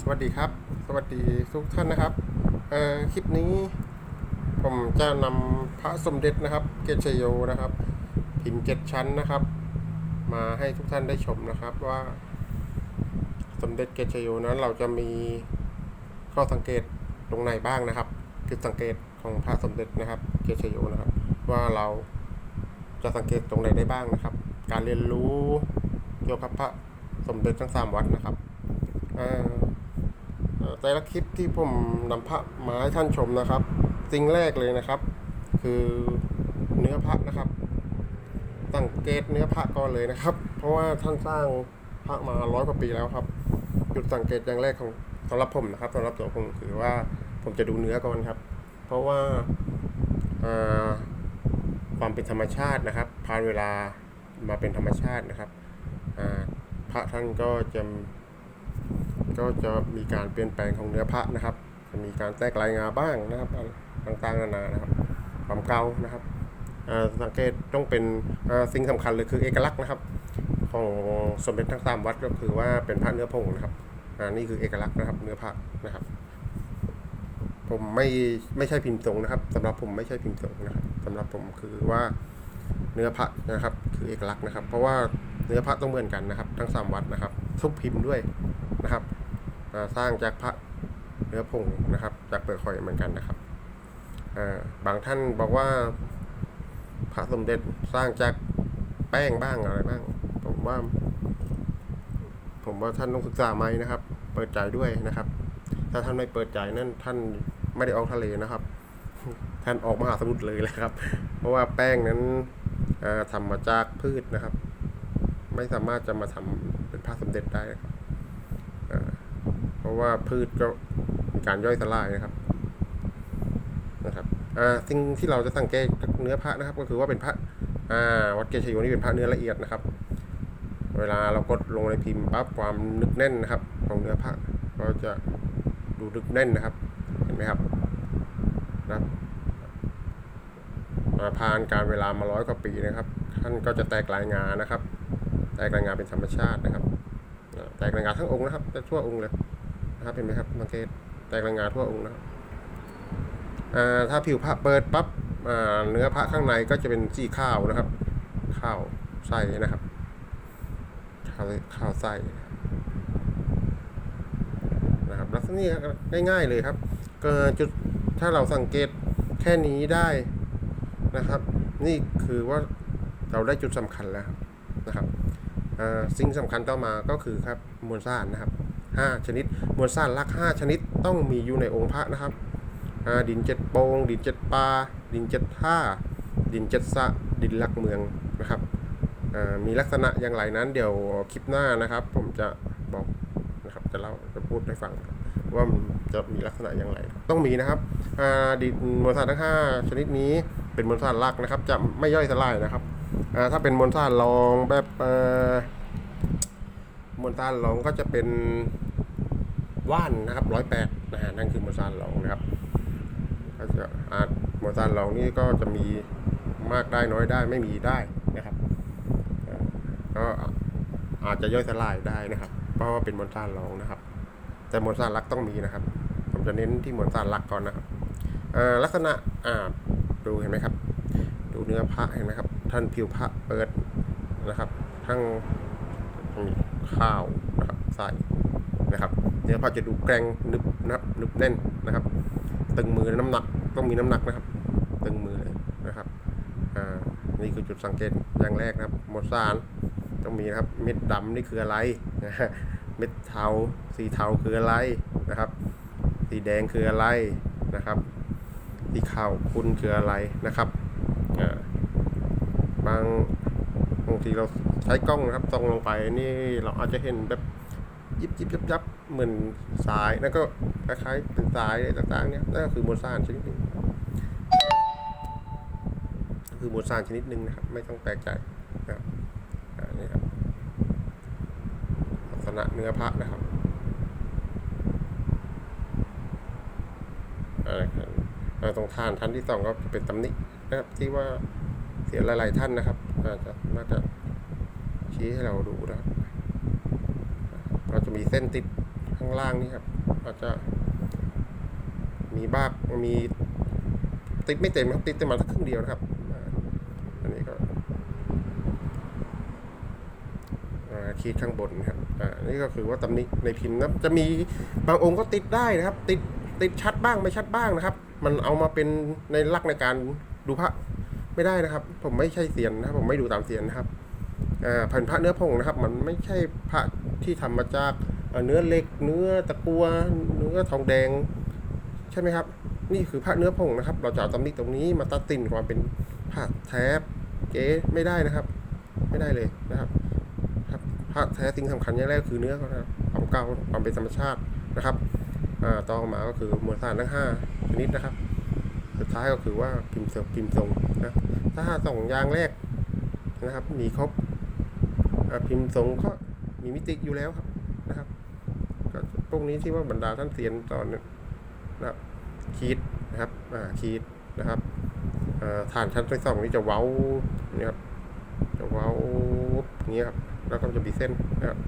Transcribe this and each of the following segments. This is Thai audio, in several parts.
สวัสดีครับ สวัสดีทุกท่านนะครับเอ่อคลิปนี้ผมจะนำพระสมเด็จนะครับ เกศชโยนะครับพิมพ์เจ็ดชั้นนะครับ มาให้ทุกท่านได้ชมนะครับว่า สมเด็จเกศชโยนั้นเราจะมีข้อสังเกตตรงไหนบ้างนะครับจุดสังเกตของพระสมเด็จนะครับ เกศชโยนะครับ ว่าเราจะสังเกตตรงไหนได้บ้างนะครับ การเรียนรู้เกี่ยวกับพระสมเด็จทั้งสามวัดนะครับ อ่อเอ่อ แต่ละคลิปที่ผมนำพระมาให้ท่านชมนะครับ สิ่งแรกเลยนะครับ คือเนื้อพระนะครับสังเกตเนื้อพระก่อนเลยนะครับ เพราะว่าท่านสร้างพระมาร้อยกว่าปีแล้วครับ จุดสังเกตอย่างแรกของสำหรับผมนะครับสำหรับตัวผมคือว่าผมจะดูเนื้อก่อนครับ เพราะว่าความเป็นธรรมชาตินะครับผ่านเวลามาเป็นธรรมชาตินะครับพระท่านก็จะ ก็จะมีการเปลี่ยนแปลงของเนื้อพระนะครับ จะมีการแตกลายงาบ้างนะครับต่างๆนานานะครับ ความเก่านะครับสังเกตต้องเป็นสิ่งสำคัญเลยคือเอกลักษณ์นะครับ ของสมเด็จทั้งสามวัดก็คือว่าเป็นพระเนื้อผงนะครับอ่านี่คือเอกลักษณ์นะครับ เนื้อพระนะครับ ผมไม่ไม่ใช่พิมพ์ทรงนะครับสำหรับผมไม่ใช่พิมพ์ทรงนะครับสำหรับผมคือว่าเนื้อพระนะครับ คือเอกลักษณ์นะครับ เพราะว่าเนื้อพระต้องเหมือนกันนะครับ ทั้งสามวัดนะครับ ทุกพิมพ์ด้วยนะครับ สร้างจากพระเนื้อผงนะครับ จากเปลือกหอยเหมือนกันนะครับบางท่านบอกว่าพระสมเด็จสร้างจากแป้งบ้างอะไรบ้าง ผมว่า ผมว่าท่านต้องศึกษาไหมนะครับ เปิดใจด้วยนะครับ ถ้าท่านไม่เปิดใจนั่นท่านไม่ได้ออกทะเลนะครับ ท่านออกมหาสมุทรเลยแหละครับ เพราะว่าแป้งนั้นทำมาจากพืชนะครับ ไม่สามารถจะมาทำเป็นพระสมเด็จได้นะครับ เพราะว่าพืชก็มีการย่อยสลายนะครับนะครับอ่าสิ่งที่เราจะสังเกตเนื้อพระนะครับ ก็คือว่าเป็นพระอ่าวัดเกศชโยนี่เป็นพระเนื้อละเอียดนะครับ เวลาเรากดลงในพิมพ์ปั๊บความนึกแน่นนะครับ ของเนื้อพระก็จะดูนึกแน่นนะครับ เห็นไหมครับนะครับอ่าผ่านการเวลามาร้อยกว่าปีนะครับ ท่านก็จะแตกลายงานนะครับ แตกลายงานเป็นธรรมชาตินะครับ แตกลายงานทั้งองค์นะครับแต่ทั่วองค์เลย นะครับเห็นไหมครับสังเกแตกลายงาทั่วองค์นะครับอ่าถ้าผิวพระเปิดปั๊บอ่าเนื้อพระข้างในก็จะเป็นสีข้าวนะครับ ข้าวใสนะครับ ข้าวข้าวไส้นะครับลักษณะนี้ง่ายๆเลยครับก็จุดถ้าเราสังเกตแค่นี้ได้นะครับ นี่คือว่าเราได้จุดสำคัญแล้วนะครับอ่าสิ่งสำคัญต่อมาก็คือครับมวลสารนะครับ ห้าชนิด มวลสารหลักห้าชนิดต้องมีอยู่ในองค์พระนะครับดินเจ็ดโปงดินเจ็ดปลาดินเจ็ดท่า ดินเจ็ดสะ ดินหลักเมืองนะครับมีลักษณะอย่างไรนั้นเดี๋ยวคลิปหน้านะครับ ผมจะบอกนะครับจะเล่าจะพูดให้ฟังว่ามันจะมีลักษณะอย่างไร ต้องมีนะครับดินมวลสารทั้ง 5 ชนิดนี้เป็นมวลสารหลักนะครับ จะไม่ย่อยสลายนะครับถ้าเป็นมวลสารรองแบบ มวลสารรองก็จะเป็นว่านนะครับร้อยแปดนะฮะนั่นคือมวลสารรองนะครับก็จะอ่ามวลสารรองนี่ก็จะมีมากได้น้อยได้ไม่มีได้นะครับก็อาจจะย่อยสลายได้นะครับ เพราะว่าเป็นมวลสารรองนะครับ แต่มวลสารหลักต้องมีนะครับ ผมจะเน้นที่มวลสารหลักก่อนนะครับลักษณะอ่าดูเห็นไหมครับ ดูเนื้อพระเห็นไหมครับ ท่านผิวพระเปิดนะครับ ทั้ง ข้าวนะครับใส่นะครับเนื้อพระจะดูแกร่งนึบนะครับนึบแน่นนะครับ ตึงมือน้ำหนักต้องมีน้ำหนักนะครับ ตึงมือเลยนะครับอ่านี่คือจุดสังเกตอย่างแรกนะครับมวลสารต้องมีนะครับเม็ดดำนี่คืออะไรนะเม็ดเทาสีเทาคืออะไรนะครับ สีแดงคืออะไรนะครับสีขาวคุณคืออะไรนะครับอ่าบาง บางทีเราใช้กล้องนะครับส่องลงไปนี่เราอาจจะเห็นแบบยิบยิบยับยับเหมือนสายนั่นก็คล้ายๆเป็นสายอะไรต่างๆเนี่ยนั่นก็คือมวลสารชนิดหนึ่งคือมวลสารชนิดหนึ่งนะครับ ไม่ต้องแปลกใจนะครับอันนี้ครับลักษณะเนื้อพระนะครับอ่าครับอ่าตรงทานท่านที่สองก็จะเป็นตำหนินะครับที่ว่า เสียหลาย ๆ ท่านนะครับอาจจะน่าจะชี้ให้เราดูนะครับเราจะมีเส้นติดข้างล่างนี่ครับอาจจะมีบ้ามีติดไม่เต็มครับติดแต่มาสักครึ่งเดียวนะครับอันนี้ก็ขีดข้างบนครับอ่านี่ก็คือว่าตำหนิในพิมพ์นะจะมีบางองค์ก็ติดได้นะครับ ติดติดชัดบ้างไม่ชัดบ้างนะครับ มันเอามาเป็นในลักในการดูพระ ไม่ได้นะครับ ผมไม่ใช่เสียนนะครับ ผมไม่ดูตามเสียนนะครับแผ่นพระเนื้อผงนะครับ มันไม่ใช่พระที่ทำมาจากเนื้อเล็ก เนื้อตะกัวเนื้อทองแดง ใช่ไหมครับ นี่คือพระเนื้อผงนะครับ เราจะเอาตำหนิตรงนี้มาตัดสินความเป็นพระแท้เก๋ไม่ได้นะครับ ไม่ได้เลยนะครับ ครับพระแท้สิ่งสำคัญอย่างแรกคือเนื้อเขานะครับความเก่าความเป็นธรรมชาตินะครับอ่าต่อมาก็คือมวลสารทั้งห้าชนิดนะครับ สุดท้ายก็คือว่าพิมพ์เสริมพิมพ์ทรงนะถ้าสองยางแรกนะครับ มีครบอ่าพิมพ์ทรงก็มีมิติอยู่แล้วครับนะครับก็พวกนี้ที่ว่าบรรดาท่านเซียนตอนนี่ยนะครับคีดนะครับอ่าคีดนะครับฐานชั้นที่สองนี่จะเว้าเนี่ยครับจะเว้าเงี้ยครับแล้วก็จะมีเส้นนะครับ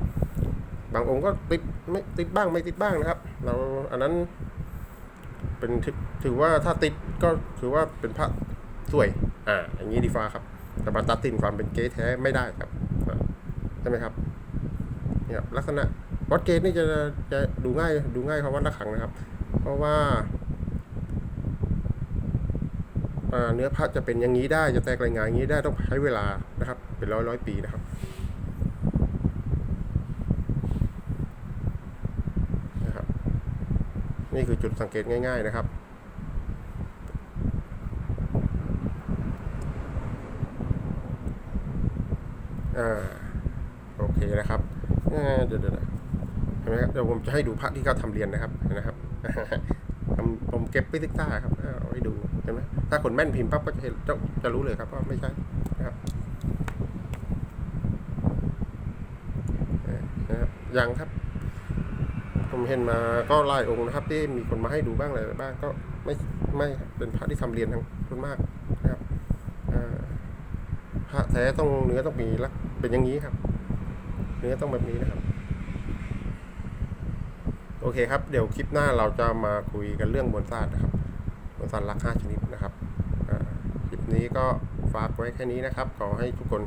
บางองค์ก็ติดไม่ติดบ้างไม่ติดบ้างนะครับ เราอันนั้น เป็นถือถือว่าถ้าติดก็ถือว่าเป็นพระสวย อ่า อย่างนี้ดีฟ้าครับ แต่มาตัดสินความเป็นเก๊แท้ไม่ได้ครับใช่ไหมครับเนี่ยลักษณะวัดเกณฑ์นี่จะจะดูง่ายดูง่ายเพราะวัดระฆังนะครับ เพราะว่าเนื้อพระจะเป็นอย่างนี้ได้จะแตกรายงานอย่างนี้ได้ต้องใช้เวลานะครับ เป็นร้อยร้อยปีนะครับ นี่คือจุดสังเกตง่าย ๆนะครับอ่าโอเคนะครับเดี๋ยวเดี๋ยวนะเห็นไหมครับเดี๋ยวผมจะให้ดูพระที่เขาทำเรียนนะครับเห็นะครับผมผมเก็บไปศึกษาครับเอาไว้ดูเห็นไหมถ้าคนแม่นพิมพ์ปั๊บก็จะเห็นจะจะรู้เลยครับว่าไม่ใช่นะครับเอ่อนะครับยังครับ ผมเห็นมาก็หลายองค์นะครับที่มีคนมาให้ดูบ้างอะไรบ้างก็ไม่ไม่เป็นพระที่ทำเรียนทั้งส่วนมากนะครับพระแท้ต้องเนื้อต้องมีลักเป็นอย่างนี้ครับ เนื้อต้องแบบนี้นะครับ โอเคครับ เดี๋ยวคลิปหน้าเราจะมาคุยกันเรื่องบนซาดนะครับบนซาดลักห้าชนิดนะครับคลิปนี้ก็ฝากไว้แค่นี้นะครับ ขอให้ทุกคน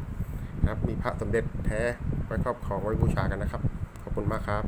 นะครับมีพระสมเด็จแท้ไว้ครอบครองไว้บูชากันนะครับ ขอบคุณมากครับ